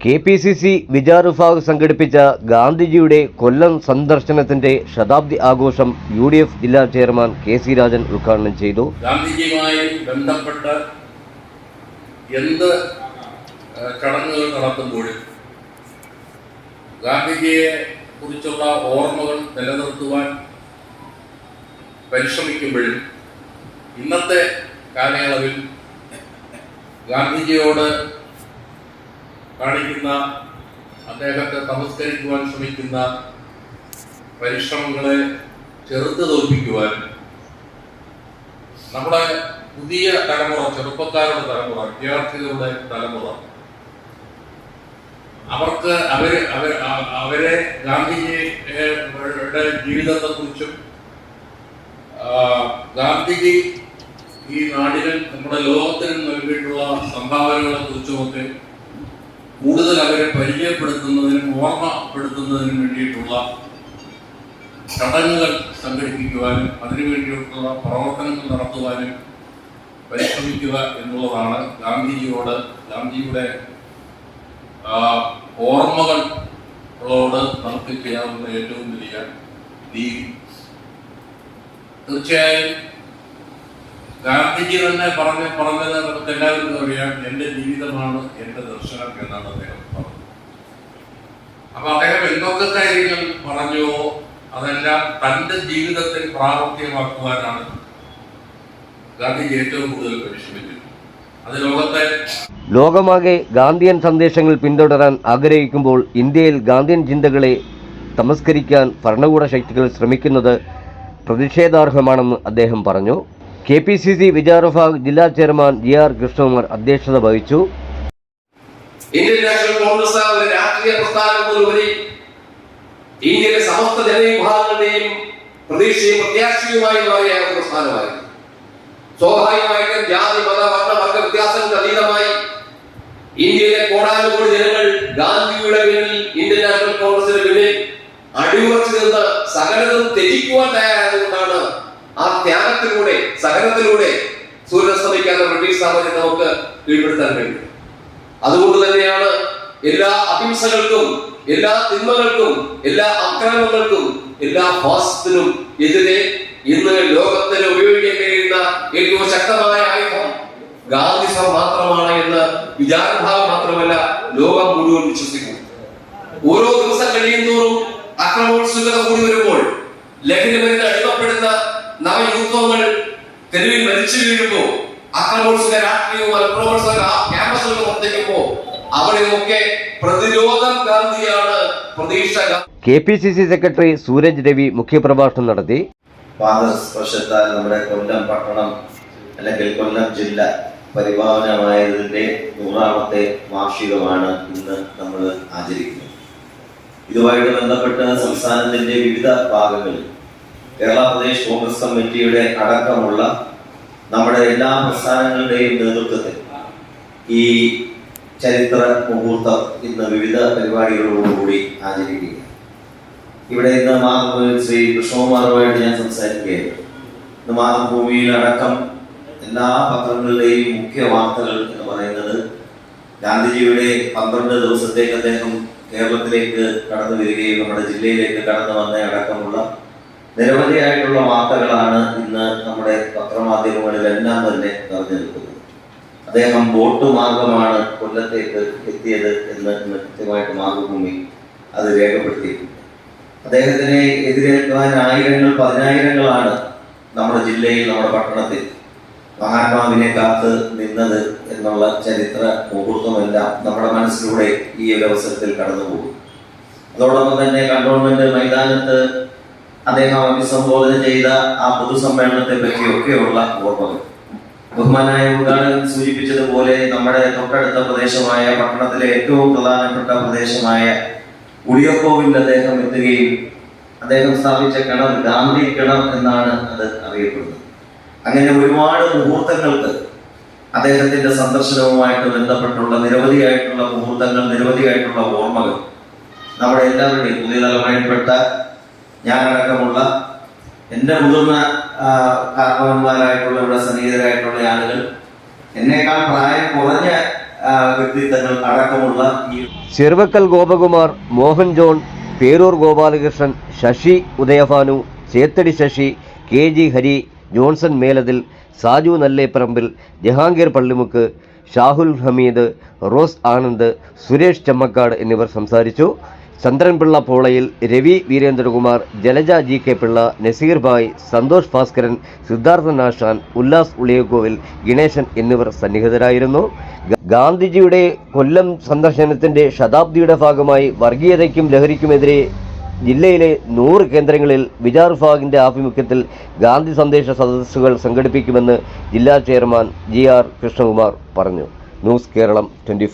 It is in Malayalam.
K P C C Vichar Vibhag സംഘടിപ്പിച്ച ഗാന്ധിജിയുടെ കൊല്ലം സന്ദർശനത്തിന്റെ ശതാബ്ദി ആഘോഷം യു ഡി എഫ് ജില്ലാ ചെയർമാൻ കെ സി രാജൻ ഉദ്ഘാടനം ചെയ്തു. ഗാന്ധിജിയുമായി ബന്ധപ്പെട്ട് എന്ത് ചടങ്ങുകൾ നടത്തുമ്പോഴും ഗാന്ധിജിയെ കുറിച്ചുള്ള ഓർമ്മകൾ നിലനിർത്തുവാൻ പരിശ്രമിക്കുമ്പോഴും ഇന്നത്തെ കാലയളവിൽ ഗാന്ധിജിയോട് കാണിക്കുന്ന അദ്ദേഹത്തെ തമസ്കരിക്കുവാൻ ശ്രമിക്കുന്ന പരിശ്രമങ്ങളെ ചെറുത്ത് തോൽപ്പിക്കുവാൻ നമ്മുടെ പുതിയ തലമുറ ചെറുപ്പക്കാരുടെ തലമുറ വിദ്യാർത്ഥികളുടെ തലമുറ അവർക്ക് അവർ അവർ അവരെ ഗാന്ധിജിയുടെ ജീവിതത്തെ കുറിച്ചും ഗാന്ധിജി ഈ നാടിനും നമ്മുടെ ലോകത്തിനും നൽകിയിട്ടുള്ള സംഭാവനകളെ കുറിച്ചുമൊക്കെ കൂടുതൽ അവരെ പരിചയപ്പെടുത്തുന്നതിനും ഓർമ്മപ്പെടുത്തുന്നതിനും വേണ്ടിയിട്ടുള്ള ചടങ്ങുകൾ സംഘടിപ്പിക്കുവാനും അതിനുവേണ്ടിയിട്ടുള്ള പ്രവർത്തനങ്ങൾ നടത്തുവാനും പരിശ്രമിക്കുക എന്നുള്ളതാണ് ഗാന്ധിജിയോട് ഗാന്ധിജിയുടെ ആ, ഓർമ്മകളോട് നമുക്ക് ചെയ്യാവുന്ന ഏറ്റവും വലിയ നീതി തീർച്ചയായും ഗാന്ധിജി തന്നെ പറഞ്ഞ പറഞ്ഞത് നമുക്ക് എല്ലാവർക്കും അറിയാം. എന്റെ ജീവിതമാണ് എന്റെ ദർശനം എന്നാണ് അദ്ദേഹം പറഞ്ഞത്. അപ്പൊ അദ്ദേഹം എന്തൊക്കെ കാര്യങ്ങൾ പറഞ്ഞോ അതെല്ലാം തന്റെ ജീവിതത്തിൽ പ്രാവർത്തികമാക്കുവാനാണ് ഗാന്ധിജി ഏറ്റവും കൂടുതൽ പരിശ്രമിച്ചത്. അത് ലോകത്തെ ലോകമാകെ ഗാന്ധിയൻ സന്ദേശങ്ങൾ പിന്തുടരാൻ ആഗ്രഹിക്കുമ്പോൾ ഇന്ത്യയിൽ ഗാന്ധിയൻ ചിന്തകളെ തമസ്കരിക്കാൻ ഭരണകൂട ശക്തികൾ ശ്രമിക്കുന്നത് പ്രതിഷേധാർഹമാണെന്ന് അദ്ദേഹം പറഞ്ഞു. K P C C Vichara Vibhag ജില്ലാ ചെയർമാൻ ജി ആർ കൃഷ്ണകുമാർ അധ്യക്ഷത വഹിച്ചു. ഇന്ത്യൻ നാഷണൽ കോൺഗ്രസ് രാഷ്ട്രീയ പ്രസ്ഥാനത്തിലുപരി ഇന്ത്യയിലെ സമസ്ത ജനവിഭാഗങ്ങളുടെയും പ്രതീക്ഷയും പ്രത്യാശയുമായി മാറിയ പ്രസ്ഥാനമായിരുന്നു. സ്വാഭാവികമായിട്ടും ജാതി മത വർണ വർഗ വ്യത്യാസങ്ങൾക്ക് അതീതമായി ഇന്ത്യയിലെ കോടാനുകൂടി ജനങ്ങൾ ഗാന്ധിയുടെ പിന്നിൽ ഇന്ത്യൻ നാഷണൽ കോൺഗ്രസിന് പിന്നിൽ അടിയുറച്ചു നിന്ന് സകലതും ത്യജിക്കുവാൻ തയ്യാറായതുകൊണ്ടാണ് ആ ത്യാഗത്തിലൂടെ സഹനത്തിലൂടെ സൂര്യസ്തമിക്കാത്ത ബ്രിട്ടീഷ് സാമ്രാജ്യം നമുക്ക് കീഴ്പ്പെടുത്താൻ കഴിയും. അതുകൊണ്ട് തന്നെയാണ് എല്ലാ അഹിംസകൾക്കും എല്ലാ തിന്മകൾക്കും എല്ലാ അക്രമങ്ങൾക്കും എല്ലാ ഭാസത്തിനും എതിരെ ഇന്ന് ലോകത്തിന് ഉപയോഗിക്കാൻ കഴിയുന്ന ഏറ്റവും ശക്തമായ ആയുധം ഗാന്ധിസം മാത്രമാണ് എന്ന് വിചാരഭാവം മാത്രമല്ല ലോകം മുഴുവൻ വിശ്വസിക്കും ഓരോ ദിവസം കഴിയുന്നോറും അക്രമോത്സുകത കൂടി വരുമ്പോൾ ലഹരി മരുന്ന് അടിമപ്പെടുന്ന നവയുദ്ധങ്ങൾ തെരുവിൽ മരിച്ചു വീഴുമ്പോ അക്രമോത്സവ രാഷ്ട്രീയവും അക്രമോത്സവ ക്യാമ്പസുകൾ വർദ്ധിക്കുമ്പോ അവിടെയൊക്കെ പ്രതിരോധം ഗാന്ധിയാണ് പ്രതീക്ഷ K P C C secretary Sooraj Ravi മുഖ്യപ്രഭാഷണം നടത്തി. പാദസ്പർശത്താൽ നമ്മുടെ കൊല്ലം പട്ടണം അല്ലെങ്കിൽ കൊല്ലം ജില്ല പരിപാവനമായതിന്റെ നൂറാമത്തെ വാർഷികമാണ് ഇന്ന് നമ്മൾ ആചരിക്കുന്നത്. ഇതുമായിട്ട് ബന്ധപ്പെട്ട സംസ്ഥാനത്തിന്റെ വിവിധ ഭാഗങ്ങളിൽ കേരള പ്രദേശ് കോൺഗ്രസ് കമ്മിറ്റിയുടെ അടക്കമുള്ള നമ്മുടെ എല്ലാ പ്രസ്ഥാനങ്ങളുടെയും നേതൃത്വത്തിൽ ഈ ചരിത്ര മുഹൂർത്തം ഇന്ന് വിവിധ പരിപാടികളോടുകൂടി ആചരിക്കുകയാണ്. ഇവിടെ ഇന്ന് മാതൃഭൂമി ശ്രീ കൃഷ്ണകുമാറുമായിട്ട് ഞാൻ സംസാരിക്കുകയായിരുന്നു. ഇന്ന് മാതൃഭൂമിയിൽ എല്ലാ പത്രങ്ങളുടെയും മുഖ്യ വാർത്തകൾ എന്ന് പറയുന്നത് ഗാന്ധിജിയുടെ പന്ത്രണ്ട് ദിവസത്തേക്ക് അദ്ദേഹം കേരളത്തിലേക്ക് കടന്നു വരികയും നമ്മുടെ ജില്ലയിലേക്ക് കടന്നു വന്ന അടക്കമുള്ള നിരവധിയായിട്ടുള്ള വാർത്തകളാണ് ഇന്ന് നമ്മുടെ പത്രമാധ്യമങ്ങളിലെല്ലാം തന്നെ നിറഞ്ഞു നിൽക്കുന്നത് അദ്ദേഹം ബോട്ട് മാർഗമാണ് കൊല്ലത്തേക്ക് എത്തിയത് എന്ന് കൃത്യമായിട്ട് മാതൃഭൂമി അത് രേഖപ്പെടുത്തിയിട്ടുണ്ട്. അദ്ദേഹത്തിനെ എതിരേൽക്കാൻ ആയിരങ്ങൾ പതിനായിരങ്ങളാണ് നമ്മുടെ ജില്ലയിൽ നമ്മുടെ പട്ടണത്തിൽ മഹാത്മാവിനെ കാത്ത് നിന്നത് എന്നുള്ള ചരിത്ര മുഹൂർത്തമെല്ലാം നമ്മുടെ മനസ്സിലൂടെ ഈ ഒരു അവസരത്തിൽ കടന്നുപോകും. അതോടൊപ്പം തന്നെ കണ്ടോൺമെന്റ് മൈതാനത്ത് അദ്ദേഹം അഭിസംബോധന ചെയ്ത ആ പൊതുസമ്മേളനത്തെ പറ്റിയൊക്കെയുള്ള ഓർമ്മകൾ. ബഹുമാനായ ഉദ്ഘാടകൻ സൂചിപ്പിച്ചതുപോലെ നമ്മുടെ തൊട്ടടുത്ത പ്രദേശമായ പട്ടണത്തിലെ ഏറ്റവും പ്രധാനപ്പെട്ട പ്രദേശമായ ഉളിയക്കോവിൽ അദ്ദേഹം എത്തുകയും അദ്ദേഹം സ്ഥാപിച്ച കിണർ ഗാന്ധി കിണർ എന്നാണ് അത് അറിയപ്പെടുന്നത്. അങ്ങനെ ഒരുപാട് മുഹൂർത്തങ്ങൾക്ക് അദ്ദേഹത്തിന്റെ സന്ദർശനവുമായിട്ട് ബന്ധപ്പെട്ടുള്ള നിരവധിയായിട്ടുള്ള മുഹൂർത്തങ്ങൾ നിരവധിയായിട്ടുള്ള ഓർമ്മകൾ നമ്മുടെ എല്ലാവരുടെയും പുതിയ തലമുറയിൽപ്പെട്ട ഞാനടക്കമുള്ള എന്റെ മുതിർന്ന ആ, കാരണവന്മാരായിട്ടുള്ള ഇവിടെ സന്നിഹിതരായിട്ടുള്ള ആളുകൾ എന്നേക്കാൾ പ്രായം കുറഞ്ഞ വ്യക്തിത്വങ്ങൾ അടക്കമുള്ള ഈ Cheruvakkal Gopakumar Mohan John Peroor Gopalakrishnan Sasi Udayabhanu Chethadi Sasi K G Hari Johnson Melathil Saju Nalleparambil Jahangir Pallimukku Shahul Hameed rose Anand Suresh Chammakkad എന്നിവർ സംസാരിച്ചു. ചന്ദ്രൻപിള്ള പോളയിൽ രവി വീരേന്ദ്രകുമാർ ജലജ ജി കെ പിള്ള നസീർ ഭായ് സന്തോഷ് ഭാസ്കരൻ സിദ്ധാർത്ഥ ആശാൻ ഉല്ലാസ് ഉളിയകോവിൽ ഗണേശൻ എന്നിവർ സന്നിഹിതരായിരുന്നു. ഗാന്ധിജിയുടെ കൊല്ലം സന്ദർശനത്തിന്റെ ശതാബ്ദിയുടെ ഭാഗമായി വർഗീയതയ്ക്കും ലഹരിക്കുമെതിരെ ജില്ലയിലെ നൂറ് കേന്ദ്രങ്ങളിൽ വിചാർ വിഭാഗിന്റെ ആഭിമുഖ്യത്തിൽ ഗാന്ധി സന്ദേശ സദസ്സുകൾ സംഘടിപ്പിക്കുമെന്ന് ജില്ലാ ചെയർമാൻ ജി ആർ കൃഷ്ണകുമാർ പറഞ്ഞു. News Keralam twenty